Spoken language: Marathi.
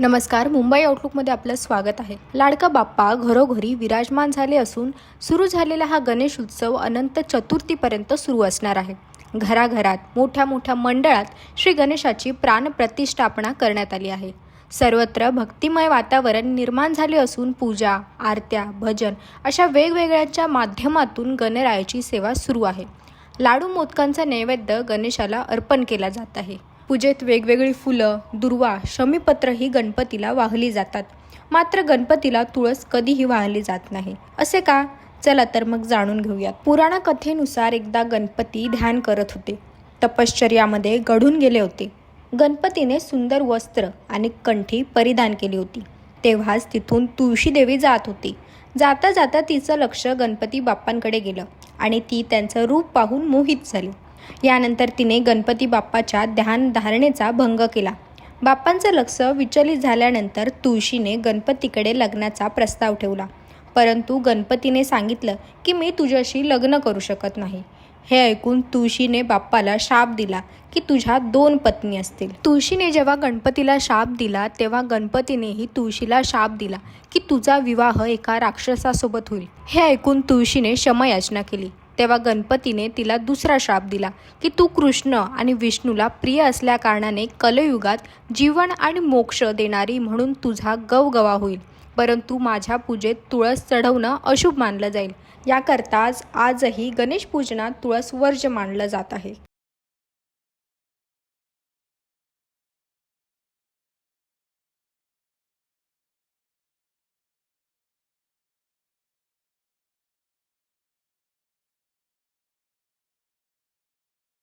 नमस्कार मुंबई आउटलुकमध्ये आपलं स्वागत आहे. लाडका बाप्पा घरोघरी विराजमान झाले असून सुरू झालेला हा गणेश उत्सव अनंत चतुर्थीपर्यंत सुरू असणार आहे. घराघरात मोठ्या मोठ्या मंडळात श्री गणेशाची प्राणप्रतिष्ठापना करण्यात आली आहे. सर्वत्र भक्तिमय वातावरण निर्माण झाले असून पूजा आरत्या भजन अशा वेगवेगळ्याच्या माध्यमातून गणरायाची सेवा सुरू आहे. लाडू मोदकांचा नैवेद्य गणेशाला अर्पण केला जात आहे. पूजेत वेगवेगळी फुलं दुर्वा शमीपत्र ही गणपतीला वाहली जातात. मात्र गणपतीला तुळस कधीही वाहली जात नाही. असे का? चला तर मग जाणून घेऊयात. पुराणा कथेनुसार एकदा गणपती ध्यान करत होते. तपश्चर्यामध्ये घडून गेले होते. गणपतीने सुंदर वस्त्र आणि कंठी परिधान केली होती. तेव्हाच तिथून तुळशी देवी जात होती. जाता जाता तिचं लक्ष गणपती बाप्पांकडे गेलं आणि ती त्यांचं रूप पाहून मोहित झाली. यानंतर तिने गणपती बाप्पाच्या ध्यानधारणेचा भंग केला. बाप्पांचं लक्ष विचलित झाल्यानंतर तुळशीने गणपतीकडे लग्नाचा प्रस्ताव ठेवला. परंतु गणपतीने सांगितलं की मी तुझ्याशी लग्न करू शकत नाही. हे ऐकून तुळशीने बाप्पाला शाप दिला की तुझ्या दोन पत्नी असतील. तुळशीने जेव्हा गणपतीला शाप दिला तेव्हा गणपतीनेही तुळशीला शाप दिला की तुझा विवाह एका राक्षसासोबत होईल. हे ऐकून तुळशीने क्षमयाचना केली. तेव्हा गणपतीने तिला दुसरा शाप दिला की तू कृष्ण आणि विष्णूला प्रिय असल्याकारणाने कलयुगात जीवन आणि मोक्ष देणारी म्हणून तुझा गवगवा होईल. परंतु माझ्या पूजेत तुळस चढवणं अशुभ मानलं जाईल. याकरताच आजही गणेश पूजनात तुळस वर्ज मानलं जात आहे.